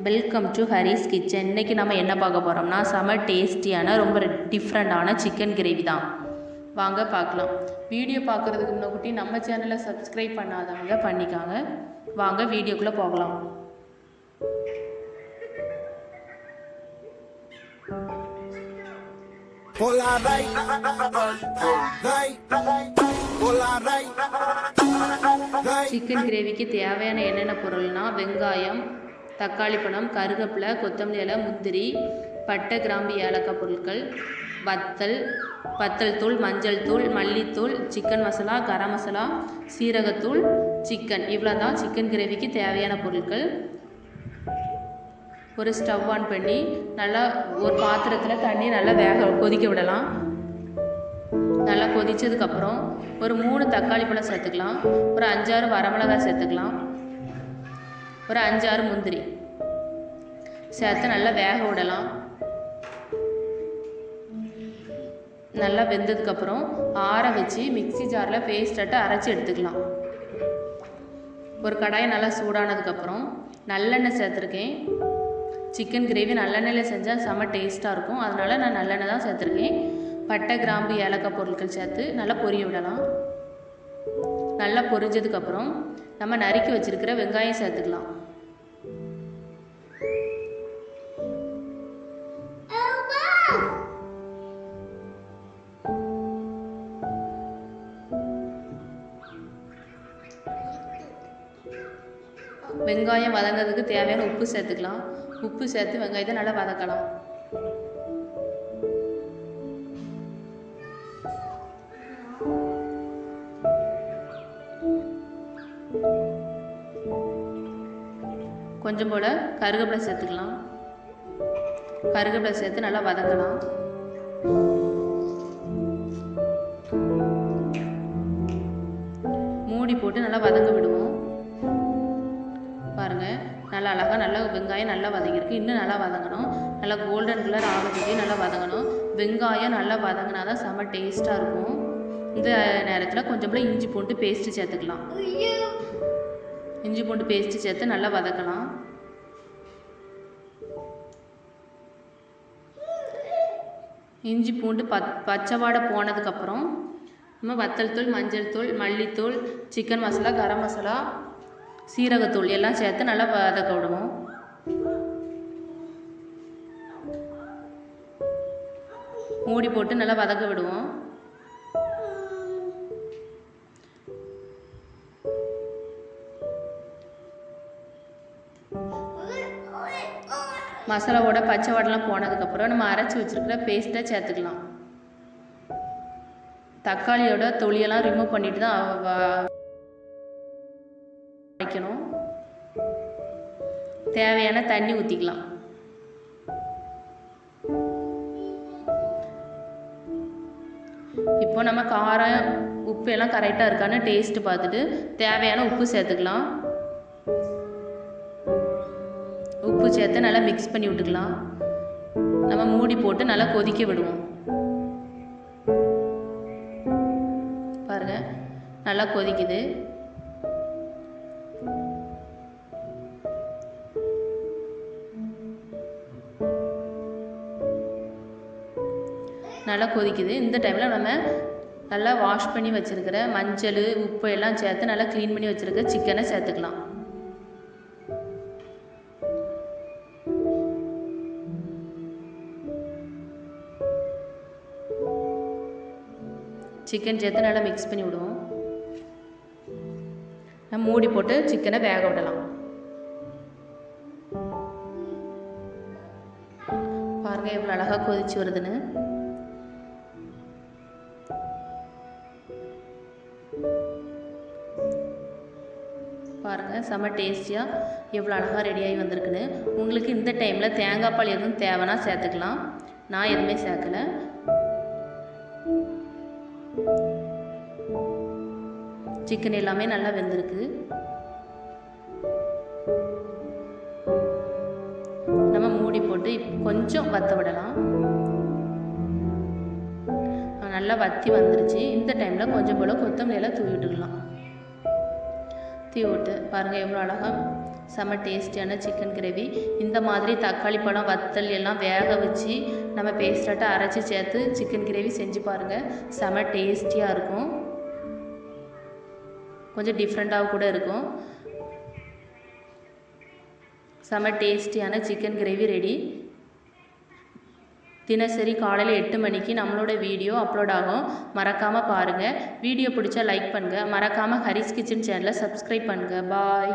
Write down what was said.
Welcome to Haris kitchen இன்றைக்கி நம்ம என்ன பார்க்க போகிறோம்னா செம டேஸ்டியான ரொம்ப டிஃப்ரெண்ட்டான சிக்கன் கிரேவி தான் வாங்க பார்க்கலாம் வீடியோ பார்க்குறதுக்கு முன்னாடி நம்ம சேனலை சப்ஸ்கிரைப் பண்ணாதவங்க பண்ணிக்காங்க வாங்க வீடியோக்குள்ளே போகலாம் Hola, Ray. Ray. Hola, Ray. Chicken கிரேவிக்கு தேவையான என்னென்ன பொருள்னா வெங்காயம் தக்காளி பழம் கருவேப்பிலை கொத்தமல்லி இலை முந்திரி பட்டை கிராம்பு ஏலக்காய் பொருட்கள் வத்தல் வத்தல் தூள் மஞ்சள் தூள் மல்லித்தூள் சிக்கன் மசாலா கரம் மசாலா சீரகத்தூள் சிக்கன். இவ்வளோ தான் சிக்கன் கிரேவிக்கு தேவையான பொருட்கள். ஒரு ஸ்டவ் ஆன் பண்ணி நல்லா ஒரு பாத்திரத்தில் தண்ணி நல்லா வேக கொதிக்க விடலாம். நல்லா கொதித்ததுக்கப்புறம் ஒரு மூணு தக்காளி பழம் சேர்த்துக்கலாம். ஒரு அஞ்சாறு வரமிளகாய் சேர்த்துக்கலாம். ஒரு அஞ்சாறு முந்திரி. சேர்த்து நல்லா வேக விடலாம். நல்லா வெந்ததுக்கப்புறம் ஆற வச்சு மிக்ஸி ஜாரில் பேஸ்டட்டை அரைச்சி எடுத்துக்கலாம். ஒரு கடாய் நல்லா சூடானதுக்கப்புறம் நல்லெண்ணெய் சேர்த்துருக்கேன். சிக்கன் கிரேவி நல்லெண்ணெயில் செஞ்சால் செம்ம டேஸ்ட்டாக இருக்கும். அதனால் நான் நல்லெண்ணெய் தான் சேர்த்துருக்கேன். பட்டை கிராம்பு ஏலக்காய் பொருட்கள் சேர்த்து நல்லா பொரிய விடலாம். நல்லா பொரிஞ்சதுக்கப்புறம் நம்ம நறுக்கி வச்சுருக்கிற வெங்காயம் சேர்த்துக்கலாம். வெங்காயம் வதங்கிறதுக்கு தேவையான உப்பு சேர்த்துக்கலாம். உப்பு சேர்த்து வெங்காயத்தை நல்லா வதக்கலாம். கொஞ்சம் போல் கருவேப்பிலை சேர்த்துக்கலாம். கருகப்பிலை சேர்த்து நல்லா வதக்கலாம். மூடி போட்டு நல்லா வதங்க விடுவோம். பாருங்கள் நல்லா அழகாக நல்லா வெங்காயம் நல்லா வதங்கியிருக்கு. இன்னும் நல்லா வதங்கணும். நல்லா கோல்டன் கலர் ஆகிறதுக்கே நல்லா வதங்கணும். வெங்காயம் நல்லா வதங்கினா தான் செம்ம டேஸ்ட்டாக இருக்கும். இந்த நேரத்தில் கொஞ்சம் கூட இஞ்சி பூண்டு பேஸ்ட்டு சேர்த்துக்கலாம். இஞ்சி பூண்டு பேஸ்ட்டு சேர்த்து நல்லா வதக்கலாம். இஞ்சி பூண்டு பத் பச்சை வாடை போனதுக்கப்புறம் நம்ம வத்தல் தூள் மஞ்சள் தூள் மல்லித்தூள் சிக்கன் மசாலா கரம் மசாலா சீரகத்தூள் எல்லாம் சேர்த்து நல்லா வதக்க விடுவோம் மூடி போட்டு நல்லா வதக்க விடுவோம். மசாலாவோட பச்சை வடலாம் போனதுக்கப்புறம் நம்ம அரைச்சி வச்சுருக்கிற பேஸ்ட்டை சேர்த்துக்கலாம். தக்காளியோட தொலியெல்லாம் ரிமூவ் பண்ணிட்டு தான் தேவையான தண்ணி ஊற்றிக்கலாம் இப்போ நம்ம காரம் உப்பு எல்லாம் கரெக்டாக இருக்கான்னு டேஸ்ட்டு பார்த்துட்டு தேவையான உப்பு சேர்த்துக்கலாம். உப்பு சேர்த்து நல்லா மிக்ஸ் பண்ணி விட்டுக்கலாம். நம்ம மூடி போட்டு நல்லா கொதிக்க விடுவோம். பாருங்கள் நல்லா கொதிக்குது. நல்லா கொதிக்குது. இந்த டைமில் நம்ம நல்லா வாஷ் பண்ணி வச்சுருக்கிற மஞ்சள் உப்பு எல்லாம் சேர்த்து நல்லா க்ளீன் பண்ணி வச்சுருக்க சிக்கனை சேர்த்துக்கலாம். சிக்கன் சேர்த்து நல்லா மிக்ஸ் பண்ணி விடுவோம். நம்ம மூடி போட்டு சிக்கனை வேக விடலாம். பாருங்க எவ்வளோ அழகாக கொதிச்சு வருதுன்னு. செம்ம டேஸ்டியாக எவ்வளோ அழகாக ரெடியாகி வந்திருக்குன்னு. உங்களுக்கு இந்த டைமில் தேங்காய் பால் எதுவும் தேவைன்னா சேர்த்துக்கலாம். நான் எதுவுமே சேர்க்கலை. சிக்கன் எல்லாமே நல்லா வெந்திருக்கு. நம்ம மூடி போட்டு கொஞ்சம் வத்த விடலாம். நல்லா வத்தி வந்துருச்சு. இந்த டைமில் கொஞ்சம் போல் கொத்தமல்லியெல்லாம் தூவி விட்டுக்கலாம். தூவி விட்டு பாருங்கள் எவ்வளோ அழகாக செம்ம டேஸ்டியான சிக்கன் கிரேவி. இந்த மாதிரி தக்காளி பழம் வத்தல் எல்லாம் வேக வச்சு நம்ம பேஸ்டாட்டாக அரைச்சி சேர்த்து சிக்கன் கிரேவி செஞ்சு பாருங்கள் செம்ம டேஸ்டியாக இருக்கும். கொஞ்சம் டிஃப்ரெண்ட்டாக கூட இருக்கும். செம்ம டேஸ்டியான சிக்கன் கிரேவி ரெடி. தினசரி காலையில் எட்டு மணிக்கு நம்மளோட வீடியோ அப்லோட் ஆகும். மறக்காமல் பாருங்கள் வீடியோ பிடிச்சா லைக் பண்ணுங்கள் மறக்காமல் ஹரிஸ் கிச்சன் சேனலை சப்ஸ்கிரைப் பண்ணுங்கள் பாய்